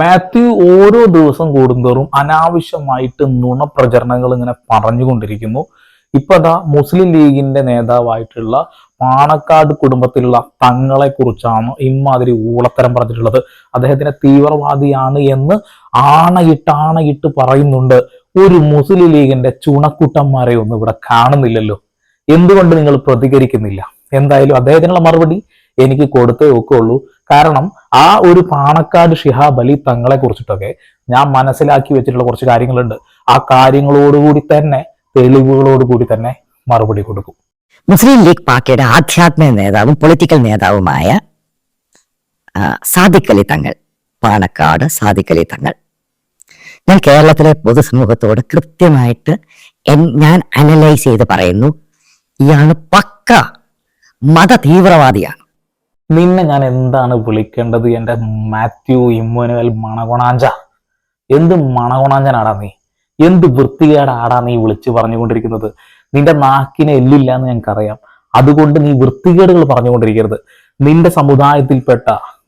മാത്യു ഓരോ ദിവസം കൂടുന്തോറും അനാവശ്യമായിട്ട് നുണപ്രചരണങ്ങൾ ഇങ്ങനെ പറഞ്ഞുകൊണ്ടിരിക്കുന്നു. ഇപ്പൊ അതാ മുസ്ലിം ലീഗിന്റെ നേതാവായിട്ടുള്ള പാണക്കാട് കുടുംബത്തിലുള്ള തങ്ങളെ കുറിച്ചാണ് ഇമാതിരി ഊളത്തരം പറഞ്ഞിട്ടുള്ളത്. അദ്ദേഹത്തിനെ തീവ്രവാദിയാണ് എന്ന് ആണയിട്ട് ആണയിട്ട് പറയുന്നുണ്ട്. ഒരു മുസ്ലിം ലീഗിന്റെ ചുണക്കുട്ടന്മാരെ ഒന്നും ഇവിടെ കാണുന്നില്ലല്ലോ. എന്തുകൊണ്ട് നിങ്ങൾ പ്രതികരിക്കുന്നില്ല? എന്തായാലും അദ്ദേഹത്തിനുള്ള മറുപടി എനിക്ക് കൊടുത്തേ ഒക്കുള്ളൂ കാരണം ആ ഒരു പാണക്കാട് ഷിഹാബ് അലി തങ്ങളെ കുറിച്ചിട്ടൊക്കെ ഞാൻ മനസ്സിലാക്കി വെച്ചിട്ടുള്ള കുറച്ച് കാര്യങ്ങളുണ്ട്. ആ കാര്യങ്ങളോടുകൂടി തന്നെ തെളിവുകളോടുകൂടി തന്നെ മറുപടി കൊടുക്കും. മുസ്ലിം ലീഗ് പാർട്ടിയുടെ ആധ്യാത്മിക നേതാവും പൊളിറ്റിക്കൽ നേതാവുമായ സാദിഖ് അലി തങ്ങൾ പാണക്കാട് സാദിഖ് അലി തങ്ങൾ. ഞാൻ കേരളത്തിലെ പൊതുസമൂഹത്തോട് കൃത്യമായിട്ട് ഞാൻ അനലൈസ് ചെയ്ത് പറയുന്നു ഇയാൾ പക്ക മത തീവ്രവാദിയാണ് നിന്നെ ഞാൻ എന്താണ് വിളിക്കേണ്ടത്? എന്റെ മാത്യു ഇമ്മുനുവൽ മണകൊണാഞ്ച. എന്ത് മണകൊണാഞ്ചനാടാ നീ? എന്ത് വൃത്തികേടാടാ നീ വിളിച്ചു പറഞ്ഞുകൊണ്ടിരിക്കുന്നത്? നിന്റെ നാക്കിന് എല്ലില്ല എന്ന് ഞങ്ങൾക്കറിയാം. അതുകൊണ്ട് നീ വൃത്തികേടുകൾ പറഞ്ഞുകൊണ്ടിരിക്കരുത്. നിന്റെ സമുദായത്തിൽപ്പെട്ട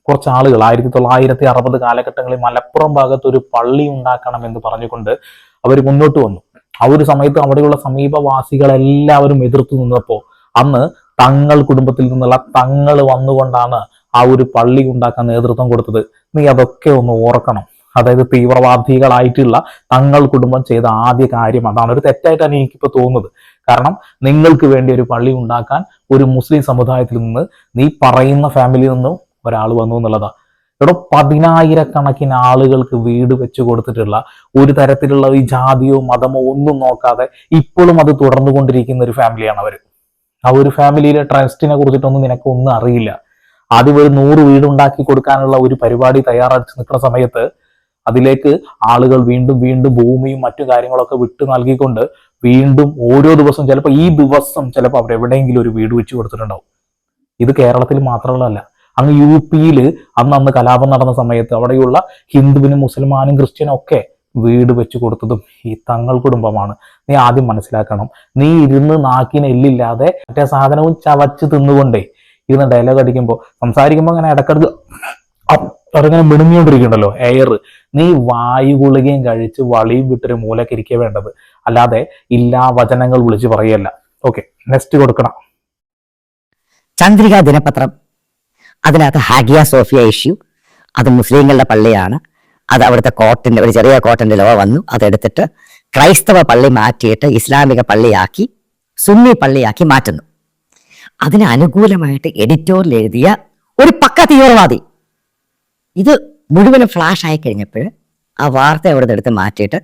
കുറച്ച് ആളുകൾ ആയിരത്തി തൊള്ളായിരത്തി അറുപത് കാലഘട്ടങ്ങളിൽ മലപ്പുറം ഭാഗത്ത് ഒരു പള്ളി ഉണ്ടാക്കണം എന്ന് പറഞ്ഞുകൊണ്ട് അവർ മുന്നോട്ട് വന്നു. ആ ഒരു സമയത്ത് അവിടെയുള്ള സമീപവാസികളെല്ലാവരും എതിർത്തു നിന്നപ്പോൾ അന്ന് തങ്ങൾ കുടുംബത്തിൽ നിന്നുള്ള തങ്ങൾ വന്നുകൊണ്ടാണ് ആ ഒരു പള്ളി ഉണ്ടാക്കാൻ നേതൃത്വം കൊടുത്തത്. നീ അതൊക്കെ ഒന്ന് ഓർക്കണം. അതായത് തീവ്രവാദികളായിട്ടുള്ള തങ്ങൾ കുടുംബം ചെയ്ത ആദ്യ കാര്യം അതാണ്. ഒരു തെറ്റായിട്ടാണ് എനിക്കിപ്പോൾ തോന്നുന്നത്. കാരണം നിങ്ങൾക്ക് വേണ്ടി ഒരു പള്ളി ഉണ്ടാക്കാൻ ഒരു മുസ്ലിം സമുദായത്തിൽ നിന്ന് നീ പറയുന്ന ഫാമിലിയിൽ നിന്നും ഒരാൾ വന്നു എന്നുള്ളതാ. ഇവിടെ പതിനായിരക്കണക്കിന് ആളുകൾക്ക് വീട് വെച്ചു കൊടുത്തിട്ടുള്ള ഒരു തരത്തിലുള്ള ഈ ജാതിയോ മതമോ ഒന്നും നോക്കാതെ ഇപ്പോഴും അത് തുടർന്നുകൊണ്ടിരിക്കുന്ന ഒരു ഫാമിലിയാണ് അവർ ആ ഒരു ഫാമിലിയിലെ ട്രസ്റ്റിനെ കുറിച്ചിട്ടൊന്നും നിനക്ക് ഒന്നും അറിയില്ല. ആദ്യം ഒരു നൂറ് വീടുണ്ടാക്കി കൊടുക്കാനുള്ള ഒരു പരിപാടി തയ്യാറാക്കി നിൽക്കുന്ന സമയത്ത് അതിലേക്ക് ആളുകൾ വീണ്ടും വീണ്ടും ഭൂമിയും മറ്റു കാര്യങ്ങളൊക്കെ വിട്ടു നൽകിക്കൊണ്ട് വീണ്ടും ഓരോ ദിവസവും ചിലപ്പോൾ ഈ ദിവസം ചിലപ്പോൾ അവർ എവിടെയെങ്കിലും ഒരു വീട് വെച്ച് കൊടുത്തിട്ടുണ്ടാവും. ഇത് കേരളത്തിൽ മാത്രമുള്ളതല്ല അങ്ങ് യു പിയിൽ അന്ന് അന്ന് കലാപം നടന്ന സമയത്ത് അവിടെയുള്ള ഹിന്ദുവിനും മുസൽമാനും ക്രിസ്ത്യനും ഒക്കെ വീട് വെച്ചു കൊടുത്തതും ഈ തങ്ങൾ കുടുംബമാണ്. നീ ആദ്യം മനസ്സിലാക്കണം. നീ ഇരുന്ന് നാക്കിന് എല്ലില്ലാതെ മറ്റേ സാധനവും ചവച്ച് തിന്നുകൊണ്ടേ ഇരുന്ന് ഡയലോഗ് അടിക്കുമ്പോൾ സംസാരിക്കുമ്പോൾ അങ്ങനെ ഇടക്കിടക്ക് അവരിങ്ങനെ മിണുങ്ങിക്കൊണ്ടിരിക്കണ്ടല്ലോ എയർ നീ വായു ഗുളികയും കഴിച്ച് വളിയും വിട്ടൊരു മൂലക്കിരിക്കുക വേണ്ടത്. അല്ലാതെ ഇല്ലാ വചനങ്ങൾ വിളിച്ച് പറയല്ല. ഓക്കെ നെക്സ്റ്റ് കൊടുക്കണം. ചന്ദ്രിക ദിനപത്രം. അതിനകത്ത് ഹാഗിയ സോഫിയ ഇഷ്യൂ അത് മുസ്ലിങ്ങളുടെ പള്ളിയാണ്. അത് അവിടുത്തെ കോർട്ടിന്റെ ഒരു ചെറിയ കോർട്ടിന്റെ ലോ വന്നു. അതെടുത്തിട്ട് ക്രൈസ്തവ പള്ളി മാറ്റിയിട്ട് ഇസ്ലാമിക പള്ളിയാക്കി സുന്നി പള്ളിയാക്കി മാറ്റുന്നു. അതിന് അനുകൂലമായിട്ട് എഡിറ്റോറിൽ എഴുതിയ ഒരു പക്ക തീവ്രവാദി. ഇത് മുഴുവനും ഫ്ലാഷ് ആയി കഴിഞ്ഞപ്പോൾ ആ വാർത്ത അവിടെ എടുത്ത് മാറ്റിയിട്ട്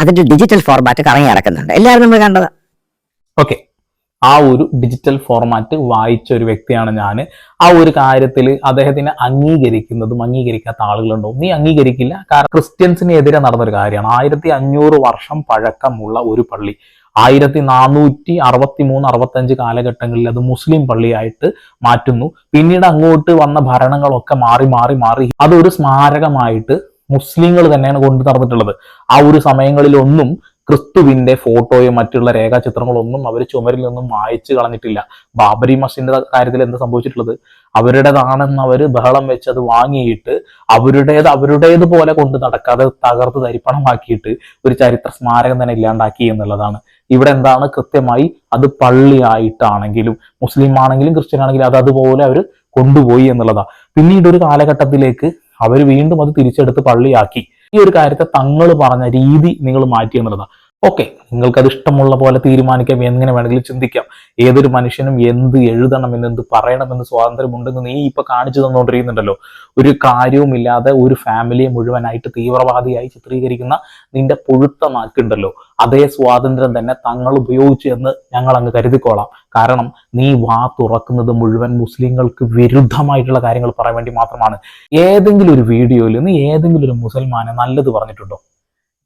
അതിന്റെ ഡിജിറ്റൽ ഫോർമാറ്റ് കറങ്ങി നടക്കുന്നുണ്ട്. എല്ലാവരും നമ്മൾ കണ്ടത്. ഓക്കെ ആ ഒരു ഡിജിറ്റൽ ഫോർമാറ്റ് വായിച്ച ഒരു വ്യക്തിയാണ് ഞാൻ ആ ഒരു കാര്യത്തിൽ അദ്ദേഹത്തിനെ അംഗീകരിക്കുന്നതും അംഗീകരിക്കാത്ത ആളുകളുണ്ടോ? നീ അംഗീകരിക്കില്ല. കാരണം ക്രിസ്ത്യൻസിനെതിരെ നടന്നൊരു കാര്യമാണ്. ആയിരത്തി അഞ്ഞൂറ് വർഷം പഴക്കമുള്ള ഒരു പള്ളി. ആയിരത്തി നാനൂറ്റി അറുപത്തി മൂന്ന് അറുപത്തഞ്ച് കാലഘട്ടങ്ങളിൽ അത് മുസ്ലിം പള്ളിയായിട്ട് മാറ്റുന്നു. പിന്നീട് അങ്ങോട്ട് വന്ന ഭരണങ്ങളൊക്കെ മാറി മാറി മാറി. അതൊരു സ്മാരകമായിട്ട് മുസ്ലിങ്ങൾ തന്നെയാണ് കൊണ്ടു നടന്നിട്ടുള്ളത് ആ ഒരു സമയങ്ങളിലൊന്നും ക്രിസ്തുവിന്റെ ഫോട്ടോയോ മറ്റുള്ള രേഖാചിത്രങ്ങളൊന്നും അവർ ചുമരിൽ നിന്നും മായച്ചു കളഞ്ഞിട്ടില്ല. ബാബരി മസ്ജിദിന്റെ കാര്യത്തിൽ എന്താ സംഭവിച്ചിട്ടുള്ളത്? അവരുടേതാണെന്ന് അവർ ബഹളം വെച്ച് അത് വാങ്ങിയിട്ട് അവരുടേത് അവരുടേത് പോലെ കൊണ്ട് നടക്കാതെ തകർത്ത് തരിപ്പണമാക്കിയിട്ട് ഒരു ചരിത്ര സ്മാരകം തന്നെ ഇല്ലാണ്ടാക്കി എന്നുള്ളതാണ്. ഇവിടെ എന്താണ് കൃത്യമായി അത് പള്ളിയായിട്ടാണെങ്കിലും മുസ്ലിം ആണെങ്കിലും ക്രിസ്ത്യൻ ആണെങ്കിലും അത് അതുപോലെ അവർ കൊണ്ടുപോയി എന്നുള്ളതാ. പിന്നീട് ഒരു കാലഘട്ടത്തിലേക്ക് അവർ വീണ്ടും അത് തിരിച്ചെടുത്ത് പള്ളിയാക്കി. ഈ ഒരു കാര്യത്തെ തങ്ങൾ പറഞ്ഞ രീതി നിങ്ങൾ മാറ്റി എന്നുള്ളതാ. ഓക്കെ നിങ്ങൾക്ക് അത് ഇഷ്ടമുള്ള പോലെ തീരുമാനിക്കാം. എങ്ങനെ വേണമെങ്കിലും ചിന്തിക്കാം. ഏതൊരു മനുഷ്യനും എന്ത് എഴുതണമെന്ന് എന്ത് പറയണമെന്ന് സ്വാതന്ത്ര്യമുണ്ടെന്ന് നീ ഇപ്പൊ കാണിച്ചു തന്നുകൊണ്ടിരിക്കുന്നുണ്ടല്ലോ ഒരു കാര്യവുമില്ലാതെ ഒരു ഫാമിലിയെ മുഴുവനായിട്ട് തീവ്രവാദിയായി ചിത്രീകരിക്കുന്ന നിന്റെ പുഴുത്ത നാക്കുണ്ടല്ലോ അതേ സ്വാതന്ത്ര്യം തന്നെ തങ്ങൾ ഉപയോഗിച്ചു എന്ന് ഞങ്ങൾ അങ്ങ് കരുതിക്കോളാം. കാരണം നീ വാ തുറക്കുന്നത് മുഴുവൻ മുസ്ലിങ്ങൾക്ക് വിരുദ്ധമായിട്ടുള്ള കാര്യങ്ങൾ പറയാൻ വേണ്ടി മാത്രമാണ്. ഏതെങ്കിലും ഒരു വീഡിയോയിൽ നീ ഏതെങ്കിലും ഒരു മുസൽമാനെ നല്ലത് പറഞ്ഞിട്ടുണ്ടോ?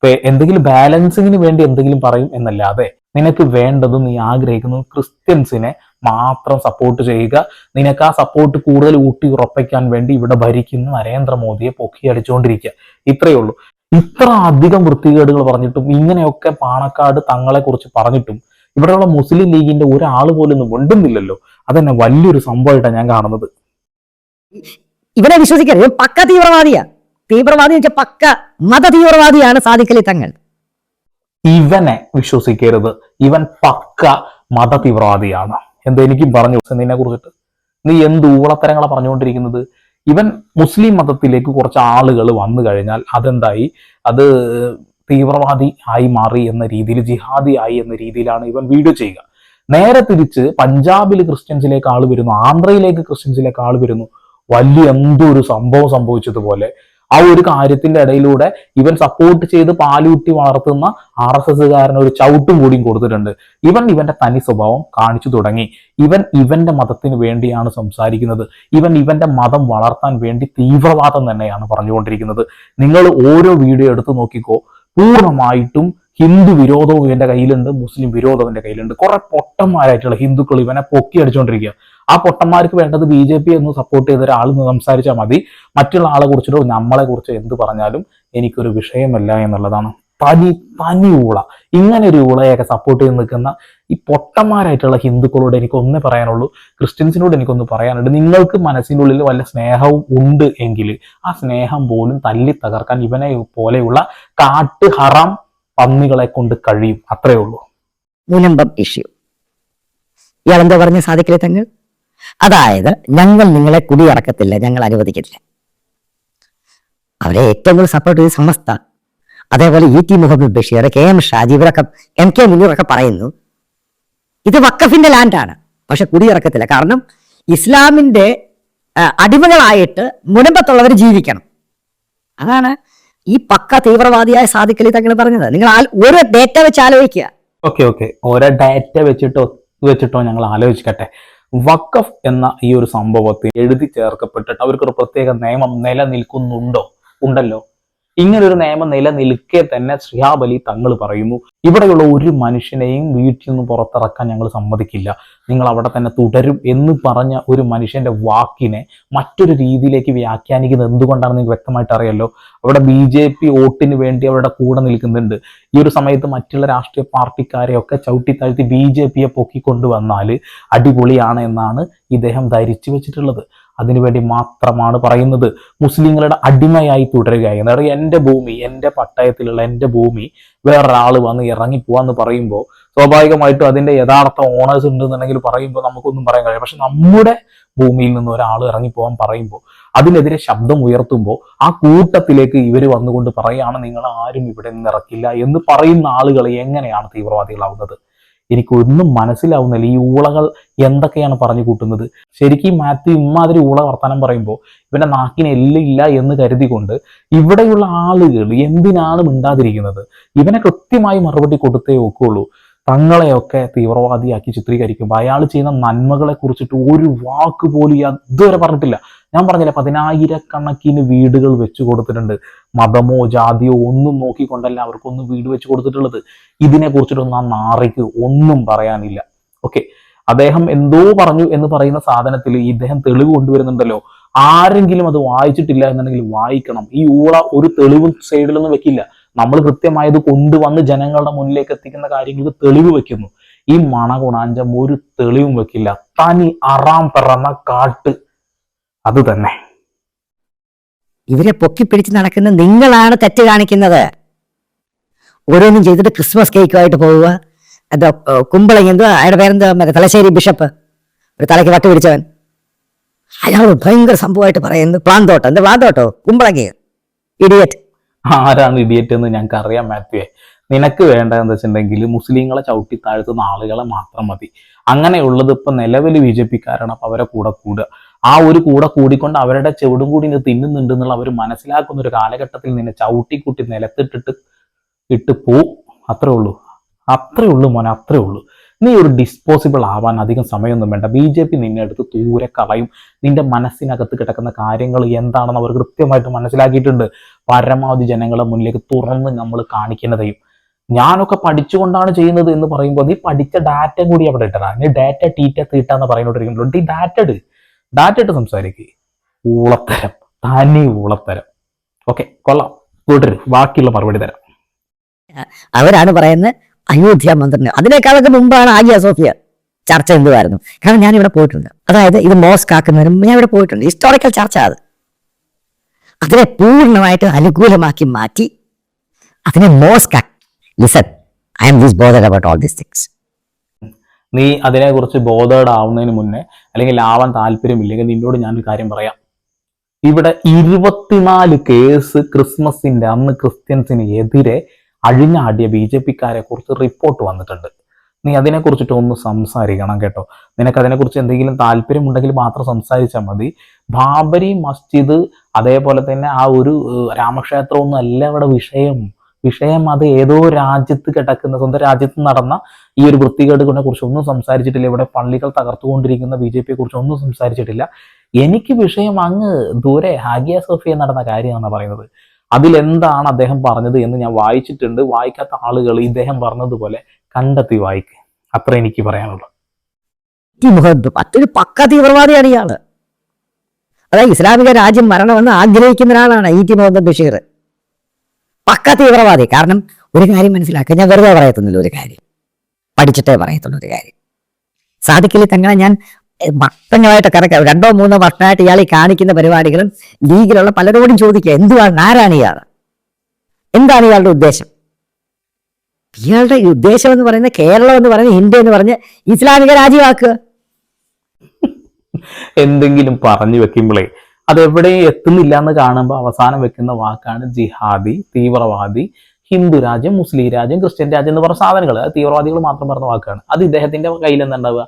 എന്തെങ്കിലും ബാലൻസിങ്ങിന് വേണ്ടി എന്തെങ്കിലും പറയും എന്നല്ലാതെ നിനക്ക് വേണ്ടതും നീ ആഗ്രഹിക്കുന്നതും ക്രിസ്ത്യൻസിനെ മാത്രം സപ്പോർട്ട് ചെയ്യുക. നിനക്ക് ആ സപ്പോർട്ട് കൂടുതൽ ഊട്ടി ഉറപ്പിക്കാൻ വേണ്ടി ഇവിടെ ഭരിക്കുന്ന നരേന്ദ്രമോദിയെ പൊക്കി അടിച്ചുകൊണ്ടിരിക്കുക ഇത്രയേ ഉള്ളൂ. ഇത്ര അധികം വൃത്തികേടുകൾ പറഞ്ഞിട്ടും ഇങ്ങനെയൊക്കെ പാണക്കാട് തങ്ങളെ കുറിച്ച് പറഞ്ഞിട്ടും ഇവിടെയുള്ള മുസ്ലിം ലീഗിന്റെ ഒരാൾ പോലും മിണ്ടുന്നില്ലല്ലോ. അതന്നെ വലിയൊരു സംഭവമായിട്ടാണ് ഞാൻ കാണുന്നത്. ഇവനെ വിശ്വസിക്കരുത്. പക്ക തീവ്രവാദിയാ. തീവ്രവാദി വെച്ചാൽ പക്ക മത തീവ്രവാദിയാണ് സാദിഖലി തങ്ങൾ. ഇവനെ വിശ്വസിക്കരുത്. ഇവൻ പക്ക മത തീവ്രവാദിയാണ് എന്താ എനിക്കും പറഞ്ഞു നിന്നെ കുറിച്ചിട്ട്. നീ എന്ത് ഊളത്തരങ്ങളാണ് പറഞ്ഞുകൊണ്ടിരിക്കുന്നത്? ഇവൻ മുസ്ലിം മതത്തിലേക്ക് കുറച്ച് ആളുകൾ വന്നു കഴിഞ്ഞാൽ അതെന്തായി? അത് തീവ്രവാദി ആയി മാറി എന്ന രീതിയിൽ ജിഹാദി ആയി എന്ന രീതിയിലാണ് ഇവൻ വീഡിയോ ചെയ്യുക. നേരെ തിരിച്ച് പഞ്ചാബിൽ ക്രിസ്ത്യൻസിലേക്ക് ആൾ വരുന്നു. ആന്ധ്രയിലേക്ക് ക്രിസ്ത്യൻസിലേക്ക് ആൾ വരുന്നു. വലിയ എന്തോ ഒരു സംഭവം സംഭവിച്ചതുപോലെ ആ ഒരു കാര്യത്തിന്റെ ഇടയിലൂടെ ഇവൻ സപ്പോർട്ട് ചെയ്ത് പാലൂട്ടി വളർത്തുന്ന ആർ എസ് എസ്സുകാരന് ഒരു ചവിട്ടും കൂടിയും കൊടുത്തിട്ടുണ്ട്. ഇവൻ ഇവന്റെ തനി സ്വഭാവം കാണിച്ചു തുടങ്ങി. ഇവൻ ഇവന്റെ മതത്തിന് വേണ്ടിയാണ് സംസാരിക്കുന്നത്. ഇവൻ ഇവന്റെ മതം വളർത്താൻ വേണ്ടി തീവ്രവാദം തന്നെയാണ് പറഞ്ഞുകൊണ്ടിരിക്കുന്നത്. നിങ്ങൾ ഓരോ വീഡിയോ എടുത്തു നോക്കിക്കോ പൂർണമായിട്ടും ഹിന്ദു വിരോധവും ഇവന്റെ കയ്യിലുണ്ട് മുസ്ലിം വിരോധവും ഇവന്റെ കയ്യിലുണ്ട്. കുറെ പൊട്ടന്മാരായിട്ടുള്ള ഹിന്ദുക്കൾ ഇവനെ പൊക്കി അടിച്ചുകൊണ്ടിരിക്കുക ആ പൊട്ടന്മാർക്ക് വേണ്ടത് ബി ജെ പി എന്ന് സപ്പോർട്ട് ചെയ്ത ഒരാൾ സംസാരിച്ചാൽ മതി. മറ്റുള്ള ആളെ കുറിച്ചിട്ടോ നമ്മളെ കുറിച്ചോ എന്ത് പറഞ്ഞാലും എനിക്കൊരു വിഷയമല്ല എന്നുള്ളതാണ്. തനി തനി ഊള. ഇങ്ങനെ ഒരു ഊളയൊക്കെ സപ്പോർട്ട് ചെയ്ത് നിൽക്കുന്ന ഈ പൊട്ടന്മാരായിട്ടുള്ള ഹിന്ദുക്കളോട് എനിക്ക് ഒന്നേ പറയാനുള്ളൂ. ക്രിസ്ത്യൻസിനോട് എനിക്കൊന്ന് പറയാനുണ്ട്. നിങ്ങൾക്ക് മനസ്സിന്റെ ഉള്ളിൽ വല്ല സ്നേഹവും ഉണ്ട് എങ്കിൽ ആ സ്നേഹം പോലും തല്ലി തകർക്കാൻ ഇവനെ പോലെയുള്ള കാട്ട് ഹറാം പന്നികളെ കൊണ്ട് കഴിയും. അത്രേ ഉള്ളൂ. മുനമ്പം ഇഷ്യൂ ഇയാൾ എന്താ പറഞ്ഞ സാധിക്കില്ല തങ്ങൾ? അതായത് ഞങ്ങൾ നിങ്ങളെ കുടിയിറക്കത്തില്ല ഞങ്ങൾ അനുവദിക്കില്ല. അവരെ ഏറ്റവും കൂടുതൽ സപ്പോർട്ട് ചെയ്ത് സമസ്ത അതേപോലെ E T Muhammad Basheer K M Shaji ഇവരൊക്കെ എം കെ മുനീറൊക്കെ പറയുന്നു ഇത് വക്കഫിന്റെ ലാൻഡാണ് പക്ഷെ കുടിയിറക്കത്തില്ല. കാരണം ഇസ്ലാമിന്റെ അടിമകളായിട്ട് മുനമ്പത്തുള്ളവർ ജീവിക്കണം. അതാണ് ഈ പക്ക തീവ്രവാദിയായ സാധിക്കലി തങ്ങൾ പറഞ്ഞത്. നിങ്ങൾ ഒരു ഡേറ്റ വെച്ച് ആലോചിക്കുക. Okay okay. ഓരോ ഡേറ്റ വെച്ചിട്ടോ വെച്ചിട്ടോ ഞങ്ങൾ ആലോചിക്കട്ടെ. വക്കഫ് എന്ന ഈ ഒരു സംഭവത്തിൽ എഴുതി ചേർക്കപ്പെട്ടിട്ട് അവർക്കൊരു പ്രത്യേക നിയമം നിലനിൽക്കുന്നുണ്ടോ? ഉണ്ടല്ലോ. ഇങ്ങനെ ഒരു നിയമം നിലനിൽക്കെ തന്നെ ശ്രീഹാബലി തങ്ങൾ പറയുന്നു. ഇവിടെയുള്ള ഒരു മനുഷ്യനെയും വീട്ടിൽ നിന്ന് പുറത്തിറക്കാൻ ഞങ്ങൾ സമ്മതിക്കില്ല. നിങ്ങൾ അവിടെ തന്നെ തുടരും എന്ന് പറഞ്ഞ ഒരു മനുഷ്യന്റെ വാക്കിനെ മറ്റൊരു രീതിയിലേക്ക് വ്യാഖ്യാനിക്കുന്നത് എന്തുകൊണ്ടാണെന്ന് നിങ്ങൾക്ക് വ്യക്തമായിട്ട് അറിയാലോ? അവിടെ ബി ജെ പി വോട്ടിന് വേണ്ടി അവരുടെ കൂടെ നിൽക്കുന്നുണ്ട്. ഈ ഒരു സമയത്ത് മറ്റുള്ള രാഷ്ട്രീയ പാർട്ടിക്കാരെയൊക്കെ ചവിട്ടിത്താഴ്ത്തി ബി ജെ പിയെ പൊക്കിക്കൊണ്ടുവന്നാൽ അടിപൊളിയാണ് എന്നാണ് ഇദ്ദേഹം ധരിച്ചു വെച്ചിട്ടുള്ളത്. അതിനുവേണ്ടി മാത്രമാണ് പറയുന്നത്. മുസ്ലിങ്ങളുടെ അടിമയായി തുടരുക അതായത് എന്റെ ഭൂമി എന്റെ പട്ടയത്തിലുള്ള എന്റെ ഭൂമി വേറൊരാൾ വന്ന് ഇറങ്ങി പോവാന്ന് പറയുമ്പോൾ സ്വാഭാവികമായിട്ടും അതിന്റെ യഥാർത്ഥ ഓണേഴ്സ് ഉണ്ടെന്നുണ്ടെങ്കിൽ പറയുമ്പോൾ നമുക്കൊന്നും പറയാൻ കഴിയും പക്ഷെ നമ്മുടെ ഭൂമിയിൽ നിന്ന് ഒരാൾ ഇറങ്ങി പോകാൻ പറയുമ്പോൾ അതിനെതിരെ ശബ്ദം ഉയർത്തുമ്പോൾ ആ കൂട്ടത്തിലേക്ക് ഇവർ വന്നുകൊണ്ട് പറയുകയാണ് നിങ്ങൾ ആരും ഇവിടെ നിന്ന് ഇറക്കില്ല എന്ന് പറയുന്ന ആളുകൾ എങ്ങനെയാണ് തീവ്രവാദികളാവുന്നത്? എനിക്കൊന്നും മനസ്സിലാവുന്നില്ല. ഈ ഊളകൾ എന്തൊക്കെയാണ് പറഞ്ഞു കൂട്ടുന്നത്? ശരിക്കും മാത്യു ഇമാതിരി ഊള വർത്തമാനം പറയുമ്പോൾ ഇവന്റെ നാക്കിന് എല്ലില്ല എന്ന് കരുതിക്കൊണ്ട് ഇവിടെയുള്ള ആളുകൾ എന്തിനാണ് മിണ്ടാതിരിക്കുന്നത്? ഇവനെ കൃത്യമായി മറുപടി കൊടുത്തേ ഒക്കുള്ളൂ. തങ്ങളെയൊക്കെ തീവ്രവാദിയാക്കി ചിത്രീകരിക്കുമ്പോൾ അയാൾ ചെയ്യുന്ന നന്മകളെ കുറിച്ചിട്ട് ഒരു വാക്ക് പോലും ഇതുവരെ പറഞ്ഞിട്ടില്ല. ഞാൻ പറഞ്ഞില്ല പതിനായിരക്കണക്കിന് വീടുകൾ വെച്ചു കൊടുത്തിട്ടുണ്ട്. മതമോ ജാതിയോ ഒന്നും നോക്കിക്കൊണ്ടല്ല അവർക്കൊന്നും വീട് വെച്ച് കൊടുത്തിട്ടുള്ളത്. ഇതിനെ കുറിച്ചിട്ടൊന്നും ആ നാറിക്ക് ഒന്നും പറയാനില്ല. ഓക്കെ അദ്ദേഹം എന്തോ പറഞ്ഞു എന്ന് പറയുന്ന സാധനത്തിൽ ഇദ്ദേഹം തെളിവ് കൊണ്ടുവരുന്നുണ്ടല്ലോ. ആരെങ്കിലും അത് വായിച്ചിട്ടില്ല എന്നുണ്ടെങ്കിൽ വായിക്കണം. ഈ ഊള ഒരു തെളിവും സൈഡിലൊന്നും വെക്കില്ല. നമ്മൾ കൃത്യമായത് കൊണ്ടുവന്ന് ജനങ്ങളുടെ മുന്നിലേക്ക് എത്തിക്കുന്ന കാര്യങ്ങൾക്ക് തെളിവ് വെക്കുന്നു. ഈ മണ ഗുണാഞ്ചം ഒരു തെളിവും വെക്കില്ല. തനി അറാം പിറന്ന കാട്ട് അത് തന്നെ ഇവരെ പൊക്കിപ്പിടിച്ച് നടക്കുന്ന നിങ്ങളാണ് തെറ്റ് കാണിക്കുന്നത്. ഓരോന്നും ചെയ്തിട്ട് ക്രിസ്മസ് കേക്കുമായിട്ട് പോവുക. എന്താ ഏർ, കുമ്പളങ്ങ എന്തോ അയാളുടെ പേരെന്തോ മറ്റേ തലശ്ശേരി ബിഷപ്പ് ഒരു തലയ്ക്ക് വട്ട് പിടിച്ചവൻ. അയാൾ ഭയങ്കര സംഭവമായിട്ട് പറയുന്നു. പ്ലാന്തോട്ടം എന്താ പ്ലാന്തോട്ടോ? കുമ്പളങ്ങി. ഇഡിയറ്റ് ആരാണ് ഇഡിയറ്റ് എന്ന് ഞങ്ങൾക്ക് അറിയാം മാത്യുവെ നിനക്ക് വേണ്ട എന്താ വെച്ചിട്ടുണ്ടെങ്കിൽ മുസ്ലിങ്ങളെ ചവിട്ടി താഴ്ത്തുന്ന ആളുകളെ മാത്രം മതി. അങ്ങനെയുള്ളത് ഇപ്പൊ നിലവിൽ ബി ജെ പിക്കാരാണ് അപ്പൊ അവരെ കൂടെ കൂടുക. ആ ഒരു കൂടെ കൂടിക്കൊണ്ട് അവരുടെ ചെവിടും കൂടി ഇത് തിന്നുന്നുണ്ട് എന്നുള്ള അവർ മനസ്സിലാക്കുന്ന ഒരു കാലഘട്ടത്തിൽ നിന്നെ ചവിട്ടിക്കൂട്ടി നിലത്തിട്ടിട്ട് ഇട്ട് പോ. അത്രേ ഉള്ളൂ. അത്രേ ഉള്ളൂ മോനെ അത്രേ ഉള്ളൂ. നീ ഒരു ഡിസ്പോസിബിൾ ആവാൻ അധികം സമയമൊന്നും വേണ്ട. ബി ജെ പി നിന്നെ അടുത്ത് ദൂരെ കളയും. നിന്റെ മനസ്സിനകത്ത് കിടക്കുന്ന കാര്യങ്ങൾ എന്താണെന്ന് അവർ കൃത്യമായിട്ട് മനസ്സിലാക്കിയിട്ടുണ്ട്. പരമാവധി ജനങ്ങളെ മുന്നിലേക്ക് തുറന്ന് നമ്മൾ കാണിക്കേണ്ടതെയും ഞാനൊക്കെ പഠിച്ചുകൊണ്ടാണ് ചെയ്യുന്നത് എന്ന് പറയുമ്പോൾ നീ പഠിച്ച ഡാറ്റ കൂടി അവിടെ ഇട്ടടാ നീ ഡാറ്റ ടീറ്റ തീട്ടാന്ന് എന്ന് ഡാറ്റ ഇട്. ഡാറ്റ ഇട്ട് സംസാരിക്കുക ഊളത്തരം. തനി ഊളത്തരം. ഓക്കെ കൊള്ളാം. കൂട്ടര് ബാക്കിയുള്ള മറുപടി തരാം. അവരാണ് പറയുന്നത് അയോധ്യ മന്ത്രി അതിനേക്കാളൊക്കെ മുമ്പാണ് ആഗ്യ സോഫിയ ചർച്ച എന്തുമായിരുന്നു കാരണം ഞാൻ ഇവിടെ പോയിട്ടുണ്ട്. അതായത് ഇത് മോസ്ക് ആക്കുന്നതിനും ഞാൻ ഇവിടെ പോയിട്ടുണ്ട്. ഹിസ്റ്റോറിക്കൽ ചർച്ച അത്. അതിനെ പൂർണമായിട്ട് അനുകൂലമാക്കി മാറ്റി അതിനെ mosque listen I'm this bothered about all these things നീ അതിനെക്കുറിച്ച് ബോധേഡ് ആവുന്നതിന് മുന്നേ അല്ലെങ്കിൽ ആവാൻ താല്പര്യമില്ലെങ്കിൽ നിന്നോട് ഞാനൊരു കാര്യം പറയാം. ഇവിടെ ഇരുപത്തിനാല് കേസ് ക്രിസ്മസിന്റെ അന്ന് ക്രിസ്ത്യൻസിന് എതിരെ അഴിഞ്ഞാടിയ ബി ജെ പിക്കാരെ കുറിച്ച് റിപ്പോർട്ട് വന്നിട്ടുണ്ട്. നീ അതിനെക്കുറിച്ചിട്ട് ഒന്ന് സംസാരിക്കണം കേട്ടോ. നിനക്ക് അതിനെക്കുറിച്ച് എന്തെങ്കിലും താല്പര്യമുണ്ടെങ്കിൽ മാത്രം സംസാരിച്ചാൽ മതി. ബാബരി മസ്ജിദ് അതേപോലെ തന്നെ ആ ഒരു രാമക്ഷേത്രം രാമക്ഷേത്രമൊന്നും അല്ല അവിടെ വിഷയം. വിഷയം അത് ഏതോ രാജ്യത്ത് കിടക്കുന്ന സ്വന്തം രാജ്യത്ത് നടന്ന ഈ ഒരു വൃത്തികേടുകളെ കുറിച്ച് ഒന്നും സംസാരിച്ചിട്ടില്ല. ഇവിടെ പള്ളികൾ തകർത്തുകൊണ്ടിരിക്കുന്ന ബി ജെ പിയെ കുറിച്ച് ഒന്നും സംസാരിച്ചിട്ടില്ല. എനിക്ക് വിഷയം അങ്ങ് ദൂരെ ഹാഗിയ സോഫിയ നടന്ന കാര്യമാണ് പറയുന്നത്. അതിലെന്താണ് അദ്ദേഹം പറഞ്ഞത് എന്ന് ഞാൻ വായിച്ചിട്ടുണ്ട്. വായിക്കാത്ത ആളുകൾ ഇദ്ദേഹം പറഞ്ഞതുപോലെ കണ്ടെത്തി വായിക്ക്. അത്ര എനിക്ക് പറയാനുള്ളൂ. മറ്റൊരു പക്ക തീവ്രവാദിയാണ് ഇയാൾ. അതായത് ഇസ്ലാമിക രാജ്യം വരണമെന്ന് ആഗ്രഹിക്കുന്ന ഒരാളാണ് ഈ ടി മുഹമ്മദ് ബഷീർ. പക്ക തീവ്രവാദി. കാരണം ഒരു കാര്യം മനസ്സിലാക്കുക ഞാൻ വെറുതെ പറയത്തുന്നില്ല ഒരു കാര്യം. പഠിച്ചിട്ടേ പറയത്തുള്ളൂ ഒരു കാര്യം. സാധിക്കില്ല തങ്ങളെ ഞാൻ വർഷങ്ങളായിട്ട് കറക്ക രണ്ടോ മൂന്നോ വർഷമായിട്ട് ഇയാൾ ഈ കാണിക്കുന്ന പരിപാടികളും ലീഗിലുള്ള പലരോടും ചോദിക്കുക എന്തുവാണ് ആരാണ് ഇയാൾ എന്താണ് ഇയാളുടെ ഉദ്ദേശം? ഇയാളുടെ ഉദ്ദേശം എന്ന് പറയുന്നത് കേരളം എന്ന് പറയുന്നത് ഇന്ത്യ എന്ന് പറഞ്ഞ് ഇസ്ലാമിക രാജ്യമാക്കുക. എന്തെങ്കിലും പറഞ്ഞു വെക്കുമ്പോഴേ അത് എവിടെയും എത്തുന്നില്ല എന്ന് കാണുമ്പോൾ അവസാനം വെക്കുന്ന വാക്കാണ് ജിഹാദി തീവ്രവാദി ഹിന്ദു രാജ്യം മുസ്ലിം രാജ്യം ക്രിസ്ത്യൻ രാജ്യം എന്ന് പറഞ്ഞ സാധനങ്ങൾ അത് തീവ്രവാദികൾ മാത്രം പറഞ്ഞ വാക്കാണ്. അത് ഇദ്ദേഹത്തിന്റെ കയ്യിൽ എന്താണ്ടാവുക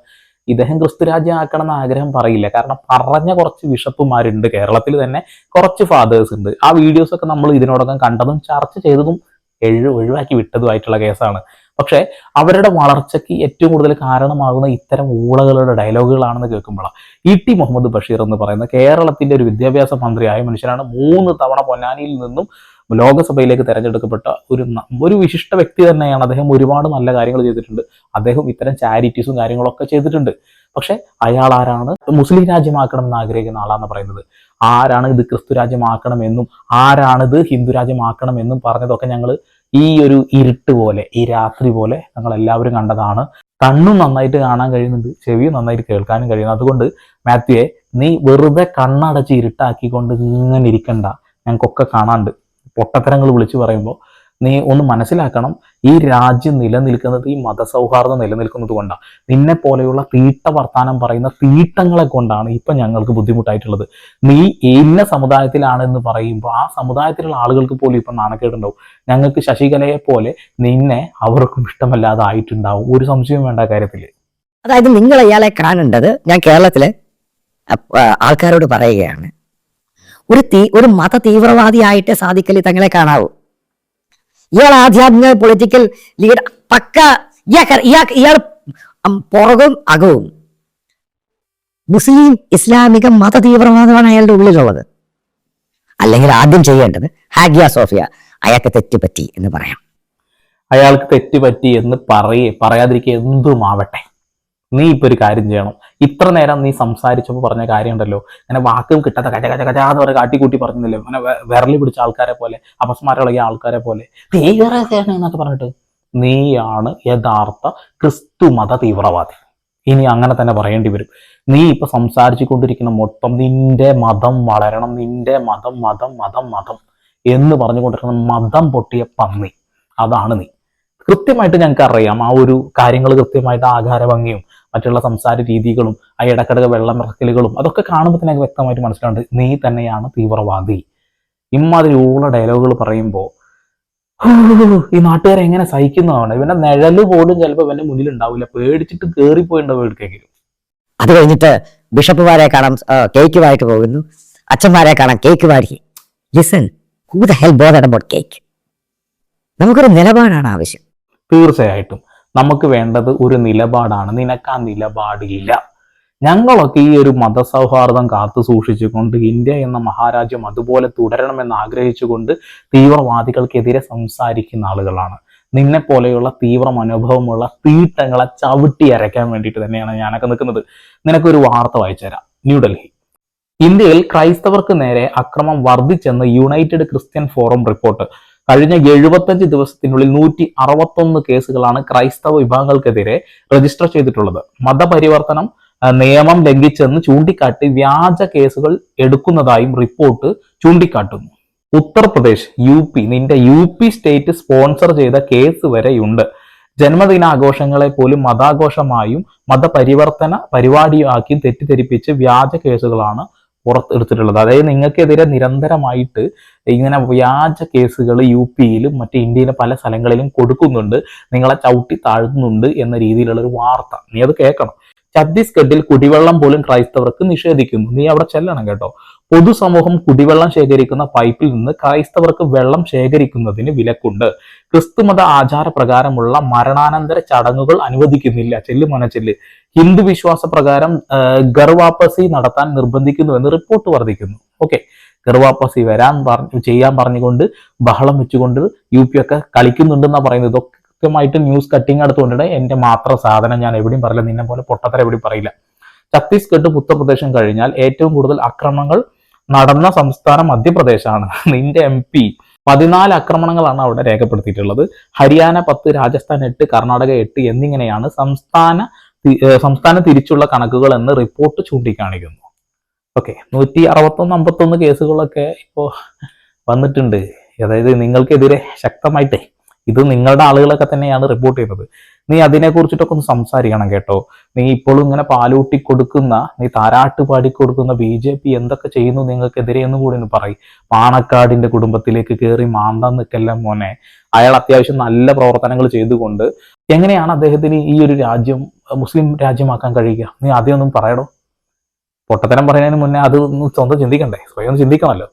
ഇദ്ദേഹം ക്രിസ്തു രാജ്യം ആക്കണം എന്ന് ആഗ്രഹം പറയില്ല. കാരണം പറഞ്ഞ കുറച്ച് ബിഷപ്പുമാരുണ്ട്. കേരളത്തിൽ തന്നെ കുറച്ച് ഫാദേഴ്സ് ഉണ്ട്. ആ വീഡിയോസ് ഒക്കെ നമ്മൾ ഇതിനോടൊപ്പം കണ്ടതും ചർച്ച ചെയ്തതും എഴു ഒഴിവാക്കി വിട്ടതുമായിട്ടുള്ള കേസാണ്. പക്ഷേ അവരുടെ വളർച്ചയ്ക്ക് ഏറ്റവും കൂടുതൽ കാരണമാകുന്ന ഇത്തരം ഊളകളുടെ ഡയലോഗുകളാണെന്ന് കേൾക്കുമ്പോഴാണ് ഇ ടി മുഹമ്മദ് ബഷീർ എന്ന് പറയുന്ന കേരളത്തിന്റെ ഒരു വിദ്യാഭ്യാസ മന്ത്രിയായ മനുഷ്യനാണ് മൂന്ന് തവണ പൊന്നാനിയിൽ നിന്നും ലോകസഭയിലേക്ക് തെരഞ്ഞെടുക്കപ്പെട്ട ഒരു ഒരു വിശിഷ്ട വ്യക്തി തന്നെയാണ്. അദ്ദേഹം ഒരുപാട് നല്ല കാര്യങ്ങൾ ചെയ്തിട്ടുണ്ട്. അദ്ദേഹം ഇത്തരം ചാരിറ്റീസും കാര്യങ്ങളൊക്കെ ചെയ്തിട്ടുണ്ട്. പക്ഷെ അയാൾ ആരാണ്? മുസ്ലിം രാജ്യമാക്കണം എന്ന് ആഗ്രഹിക്കുന്ന ആളാന്ന് പറയുന്നത്. ആരാണ് ഇത് ക്രിസ്തു രാജ്യമാക്കണമെന്നും ആരാണിത് ഹിന്ദു രാജ്യമാക്കണമെന്നും പറഞ്ഞതൊക്കെ ഞങ്ങൾ ഈ ഒരു ഇരുട്ട് പോലെ ഈ രാത്രി പോലെ ഞങ്ങൾ എല്ലാവരും കണ്ടതാണ്. കണ്ണും നന്നായിട്ട് കാണാൻ കഴിയുന്നുണ്ട് ചെവിയും നന്നായിട്ട് കേൾക്കാനും കഴിയുന്നു. അതുകൊണ്ട് മാത്യുവെ നീ വെറുതെ കണ്ണടച്ച് ഇരുട്ടാക്കിക്കൊണ്ട് ഇങ്ങനെ ഇരിക്കണ്ട. ഞങ്ങൾക്കൊക്കെ കാണാണ്ട് പൊട്ടത്തരങ്ങൾ വിളിച്ചു പറയുമ്പോൾ നീ ഒന്ന് മനസ്സിലാക്കണം ഈ രാജ്യം നിലനിൽക്കുന്നത് ഈ മതസൗഹാർദ്ദം നിലനിൽക്കുന്നത് കൊണ്ടാണ്. നിന്നെ പോലെയുള്ള തീട്ട വർത്താനം പറയുന്ന തീട്ടങ്ങളെ കൊണ്ടാണ് ഇപ്പൊ ഞങ്ങൾക്ക് ബുദ്ധിമുട്ടായിട്ടുള്ളത്. നീ ഇന്ന സമുദായത്തിലാണെന്ന് പറയുമ്പോൾ ആ സമുദായത്തിലുള്ള ആളുകൾക്ക് പോലും ഇപ്പൊ നാണക്കേടുണ്ടാവും. ഞങ്ങൾക്ക് ശശികലയെ പോലെ നിന്നെ അവർക്കും ഇഷ്ടമല്ലാതെ ആയിട്ടുണ്ടാവും ഒരു സംശയം വേണ്ട കാര്യത്തിൽ അതായത് നിങ്ങൾ ഇയാളെ കാണേണ്ടത് ഞാൻ കേരളത്തിലെ ആൾക്കാരോട് പറയുകയാണ്. ഒരു തീ ഒരു മത തീവ്രവാദിയായിട്ട് സാധിക്കലി തങ്ങളെ കാണാവൂ. ഇയാൾ ആധ്യാത്മിക പൊളിറ്റിക്കൽ ലീഡർ പക്ക ഇയാൾ ഇയാൾ പുറകും അകവും. മുസ്ലിം ഇസ്ലാമിക മത തീവ്രവാദമാണ് അയാളുടെ ഉള്ളിലുള്ളത്. അല്ലെങ്കിൽ ആദ്യം ചെയ്യേണ്ടത് ഹാഗിയ സോഫിയ അയാൾക്ക് തെറ്റുപറ്റി എന്ന് പറയാം. അയാൾക്ക് തെറ്റുപറ്റി എന്ന് പറയേ പറയാതിരിക്കുക എന്തുമാവട്ടെ. നീ ഇപ്പൊ ഒരു കാര്യം ചെയ്യണം. ഇത്ര നേരം നീ സംസാരിച്ചപ്പോൾ പറഞ്ഞ കാര്യം ഉണ്ടല്ലോ അങ്ങനെ വാക്കും കിട്ടാത്ത കച്ച കച്ച കച്ച എന്ന് പറഞ്ഞ കാട്ടിക്കൂട്ടി പറഞ്ഞില്ലേ? അങ്ങനെ വിരലി പിടിച്ച ആൾക്കാരെ പോലെ അപസ്മാരമുള്ള ആൾക്കാരെ പോലെ. എന്നൊക്കെ പറഞ്ഞിട്ട്? നീയാണ് യഥാർത്ഥ ക്രിസ്തു മത തീവ്രവാദി. ഇനി അങ്ങനെ തന്നെ പറയേണ്ടി വരും. നീ ഇപ്പൊ സംസാരിച്ചു കൊണ്ടിരിക്കുന്ന മൊത്തം നിന്റെ മതം വളരണം. നിന്റെ മതം മതം മതം മതം എന്ന് പറഞ്ഞുകൊണ്ടിരിക്കുന്ന മതം പൊട്ടിയ പന്നി. അതാണ് നീ. കൃത്യമായിട്ട് ഞങ്ങൾക്ക് അറിയാം ആ ഒരു കാര്യങ്ങൾ കൃത്യമായിട്ട് ആകാര ഭംഗിയും മറ്റുള്ള സംസാര രീതികളും ആ ഇടക്കിടക്ക് വെള്ളം ഇറക്കലുകളും അതൊക്കെ കാണുമ്പോൾ തന്നെ വ്യക്തമായിട്ട് മനസ്സിലാവുന്നുണ്ട്. നീ തന്നെയാണ് തീവ്രവാദി. ഇമ്മാതിരി ഊള ഡയലോഗുകൾ പറയുമ്പോൾ ഈ നാട്ടുകാരെ എങ്ങനെ സഹിക്കുന്നതാണ്? ഇവന്റെ നിഴൽ പോലും ചിലപ്പോൾ ഇവന്റെ മുന്നിൽ ഉണ്ടാവില്ല പേടിച്ചിട്ട് കേറിപ്പോയിണ്ടാവും എടുക്കെങ്കിലും അത് കഴിഞ്ഞിട്ട് ബിഷപ്പുമാരെ കാണാൻ കേക്ക് വായിട്ട് പോകുന്നു. അച്ഛന്മാരെ കാണാൻ കേക്ക് വാരി. Listen who the hell bothered about cake നമുക്കൊരു നിലപാടാണ് ആവശ്യം. തീർച്ചയായിട്ടും. നമുക്ക് വേണ്ടത് ഒരു നിലപാടാണ്. നിനക്ക് ആ നിലപാടില്ല. ഞങ്ങളൊക്കെ ഈ ഒരു മതസൗഹാർദ്ദം കാത്തു സൂക്ഷിച്ചുകൊണ്ട് ഇന്ത്യ എന്ന മഹാരാജ്യം അതുപോലെ തുടരണമെന്ന് ആഗ്രഹിച്ചുകൊണ്ട് തീവ്രവാദികൾക്കെതിരെ സംസാരിക്കുന്ന ആളുകളാണ്. നിന്നെ പോലെയുള്ള തീവ്ര മനോഭാവമുള്ള തീട്ടങ്ങളെ ചവിട്ടി അരയ്ക്കാൻ വേണ്ടിയിട്ട് തന്നെയാണ് ഞാനൊക്കെ നിൽക്കുന്നത്. നിനക്കൊരു വാർത്ത വായിച്ചുതരാം ന്യൂഡൽഹി. ഇന്ത്യയിൽ ക്രൈസ്തവർക്ക് നേരെ അക്രമം വർദ്ധിച്ചെന്ന് യുണൈറ്റഡ് ക്രിസ്ത്യൻ ഫോറം റിപ്പോർട്ട്. കഴിഞ്ഞ എഴുപത്തഞ്ച് ദിവസത്തിനുള്ളിൽ നൂറ്റി അറുപത്തൊന്ന് കേസുകളാണ് ക്രൈസ്തവ വിഭാഗങ്ങൾക്കെതിരെ രജിസ്റ്റർ ചെയ്തിട്ടുള്ളത്. മതപരിവർത്തനം നിയമം ലംഘിച്ചെന്ന് ചൂണ്ടിക്കാട്ടി വ്യാജ കേസുകൾ എടുക്കുന്നതായും റിപ്പോർട്ട് ചൂണ്ടിക്കാട്ടുന്നു. ഉത്തർപ്രദേശ് യു പി നിന്റെ യു പി സ്റ്റേറ്റ് സ്പോൺസർ ചെയ്ത കേസ് വരെയുണ്ട്. ജന്മദിനാഘോഷങ്ങളെ പോലും മതാഘോഷമായും മതപരിവർത്തന പരിപാടിയാക്കി തെറ്റിദ്ധരിപ്പിച്ച് വ്യാജ കേസുകളാണ് പുറത്തെടുത്തിട്ടുള്ളത്. അതായത് നിങ്ങൾക്കെതിരെ നിരന്തരമായിട്ട് ഇങ്ങനെ വ്യാജ കേസുകൾ യു പിയിലും മറ്റ് ഇന്ത്യയിലെ പല സ്ഥലങ്ങളിലും കൊടുക്കുന്നുണ്ട്. നിങ്ങളെ ചവിട്ടി താഴ്ത്തുന്നുണ്ട് എന്ന രീതിയിലുള്ള ഒരു വാർത്ത. നീ അത് കേൾക്കണം. ഛത്തീസ്ഗഡിൽ കുടിവെള്ളം പോലും ക്രൈസ്തവർക്ക് നിഷേധിക്കുന്നു. നീ അവിടെ ചെല്ലണം കേട്ടോ. പൊതുസമൂഹം കുടിവെള്ളം ശേഖരിക്കുന്ന പൈപ്പിൽ നിന്ന് ക്രൈസ്തവർക്ക് വെള്ളം ശേഖരിക്കുന്നതിന് വിലക്കുണ്ട്. ക്രിസ്തുമത ആചാരപ്രകാരമുള്ള മരണാനന്തര ചടങ്ങുകൾ അനുവദിക്കുന്നില്ല. ചെല്ല് മനച്ചെല്ല് ഹിന്ദു വിശ്വാസ പ്രകാരം ഗർവാപ്പസി നടത്താൻ നിർബന്ധിക്കുന്നുവെന്ന് റിപ്പോർട്ട് വർദ്ധിക്കുന്നു. ഓക്കെ. ഗർവാപ്പസി വരാൻ പറഞ്ഞു ചെയ്യാൻ പറഞ്ഞുകൊണ്ട് ബഹളം വെച്ചുകൊണ്ട് യു പി ഒക്കെ കളിക്കുന്നുണ്ടെന്നാണ് പറയുന്നത്. ഇതൊക്കെ കൃത്യമായിട്ട് ന്യൂസ് കട്ടിങ് എടുത്തുകൊണ്ടിട്ട് എന്റെ മാത്രം സാധനം ഞാൻ എവിടെയും പറയില്ല. നിന്നെ പോലെ പൊട്ടത്തര എവിടെയും പറയില്ല. ഛത്തീസ്ഗഡ് ഉത്തർപ്രദേശും കഴിഞ്ഞാൽ ഏറ്റവും കൂടുതൽ ആക്രമണങ്ങൾ നടന്ന സംസ്ഥാനം മധ്യപ്രദേശാണ്. നിന്റെ എം പി പതിനാല് ആക്രമണങ്ങളാണ് അവിടെ രേഖപ്പെടുത്തിയിട്ടുള്ളത്. ഹരിയാന പത്ത് രാജസ്ഥാൻ എട്ട് കർണാടക എട്ട് എന്നിങ്ങനെയാണ് സംസ്ഥാന സംസ്ഥാന തിരിച്ചുള്ള കണക്കുകൾ എന്ന് റിപ്പോർട്ട് ചൂണ്ടിക്കാണിക്കുന്നു. ഓക്കെ നൂറ്റി അറുപത്തൊന്ന് അമ്പത്തൊന്ന് കേസുകളൊക്കെ ഇപ്പോ വന്നിട്ടുണ്ട്. അതായത് നിങ്ങൾക്കെതിരെ ശക്തമായിട്ടേ ഇത് നിങ്ങളുടെ ആളുകളൊക്കെ തന്നെയാണ് റിപ്പോർട്ട് ചെയ്യുന്നത്. നീ അതിനെ കുറിച്ചിട്ടൊക്കെ ഒന്ന് സംസാരിക്കണം കേട്ടോ. നീ ഇപ്പോഴും ഇങ്ങനെ പാലൂട്ടി കൊടുക്കുന്ന നീ താരാട്ട് പാടി കൊടുക്കുന്ന ബി ജെ പി എന്തൊക്കെ ചെയ്യുന്നു നിങ്ങൾക്കെതിരെ എന്ന് കൂടി ഒന്ന് പറയും. പാണക്കാടിന്റെ കുടുംബത്തിലേക്ക് കയറി മാന്താൻ നിൽക്കല്ല മോനെ. അയാൾ അത്യാവശ്യം നല്ല പ്രവർത്തനങ്ങൾ ചെയ്തുകൊണ്ട് എങ്ങനെയാണ് അദ്ദേഹത്തിന് ഈ ഒരു രാജ്യം മുസ്ലിം രാജ്യമാക്കാൻ കഴിയുക? നീ ആദ്യം ഒന്നും പറയടോ. പൊട്ടത്തരം പറയുന്നതിന് മുന്നേ അത് സ്വന്തം ചിന്തിക്കണ്ടേ? സ്വയം ചിന്തിക്കണമല്ലോ.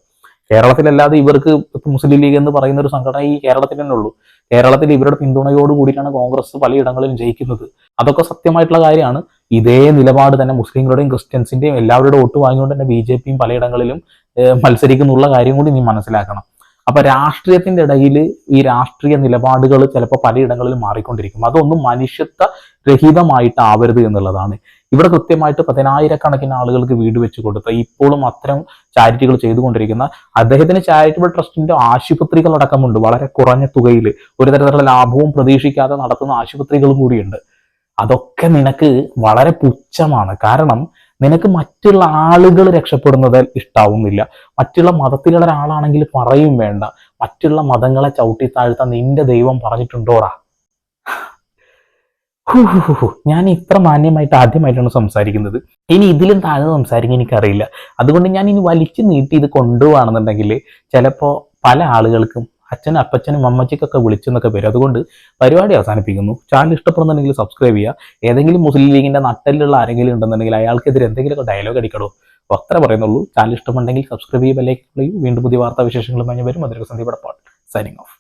കേരളത്തിലല്ലാതെ ഇവർക്ക് മുസ്ലിം ലീഗ് എന്ന് പറയുന്ന ഒരു സംഘടന ഈ കേരളത്തിൽ തന്നെ ഉള്ളൂ. കേരളത്തിൽ ഇവരുടെ പിന്തുണയോട് കൂടിയിട്ടാണ് കോൺഗ്രസ് പലയിടങ്ങളിലും ജയിക്കുന്നത്. അതൊക്കെ സത്യമായിട്ടുള്ള കാര്യമാണ്. ഇതേ നിലപാട് തന്നെ മുസ്ലിങ്ങളുടെയും ക്രിസ്ത്യൻസിന്റെയും എല്ലാവരുടെ വോട്ട് വാങ്ങിക്കൊണ്ട് തന്നെ ബി ജെ പിയും പലയിടങ്ങളിലും മത്സരിക്കുന്നുള്ള കാര്യം കൂടി നീ മനസ്സിലാക്കണം. അപ്പൊ രാഷ്ട്രീയത്തിന്റെ ഇടയിൽ ഈ രാഷ്ട്രീയ നിലപാടുകൾ ചിലപ്പോൾ പലയിടങ്ങളിലും മാറിക്കൊണ്ടിരിക്കും. അതൊന്നും മനുഷ്യത്വ രഹിതമായിട്ടാവരുത് എന്നുള്ളതാണ്. ഇവിടെ കൃത്യമായിട്ട് പതിനായിരക്കണക്കിന് ആളുകൾക്ക് വീട് വെച്ച് കൊടുത്ത ഇപ്പോഴും അത്തരം ചാരിറ്റികൾ ചെയ്തുകൊണ്ടിരിക്കുന്ന അദ്ദേഹത്തിന് ചാരിറ്റബിൾ ട്രസ്റ്റിന്റെ ആശുപത്രികൾ അടക്കമുണ്ട് വളരെ കുറഞ്ഞ തുകയിൽ ഒരു തരത്തിലുള്ള ലാഭവും പ്രതീക്ഷിക്കാതെ നടത്തുന്ന ആശുപത്രികളും കൂടിയുണ്ട്. അതൊക്കെ നിനക്ക് വളരെ പുച്ഛമാണ്. കാരണം നിനക്ക് മറ്റുള്ള ആളുകൾ രക്ഷപ്പെടുന്നത് ഇഷ്ടാവുന്നില്ല. മറ്റുള്ള മതത്തിലുള്ള ഒരാളാണെങ്കിൽ പറയും വേണ്ട. മറ്റുള്ള മതങ്ങളെ ചവിട്ടി താഴ്ത്താൻ നിന്റെ ദൈവം പറഞ്ഞിട്ടുണ്ടോടാ. ഞാൻ ഇത്ര മാന്യമായിട്ട് ആദ്യമായിട്ടാണ് സംസാരിക്കുന്നത്. ഇനി ഇതിലും താഴെ സംസാരിക്കാൻ എനിക്കറിയില്ല. അതുകൊണ്ട് ഞാൻ ഇനി വലിച്ചു നീട്ടി ഇത് കൊണ്ടുപോവാണെന്നുണ്ടെങ്കിൽ ചിലപ്പോൾ പല ആളുകൾക്കും അച്ഛനും അപ്പച്ചനും അമ്മച്ചക്കൊക്കെ വിളിച്ചെന്നൊക്കെ വരും. അതുകൊണ്ട് പരിപാടി അവസാനിപ്പിക്കുന്നു. ചാനൽ ഇഷ്ടപ്പെടുന്നുണ്ടെങ്കിൽ സബ്സ്ക്രൈബ് ചെയ്യുക. ഏതെങ്കിലും മുസ്ലിം ലീഗിന്റെ നട്ടലിലുള്ള ആരെങ്കിലും ഉണ്ടെന്നുണ്ടെങ്കിൽ അയാൾക്കെതിരെ എന്തെങ്കിലുമൊക്കെ ഡയലോഗ് അടിക്കണോ? അപ്പോൾ അത്ര പറയുന്നുള്ളൂ. ചാനൽ ഇഷ്ടമുണ്ടെങ്കിൽ സബ്സ്ക്രൈബ് ചെയ്യുക ബെല്ലൈക്കൻ വീണ്ടും പുതിയ വാർത്താ വിശേഷങ്ങളുമായി വരും. അതിലൊക്കെ സന്ദീപ് സൈനിങ് ഓഫ്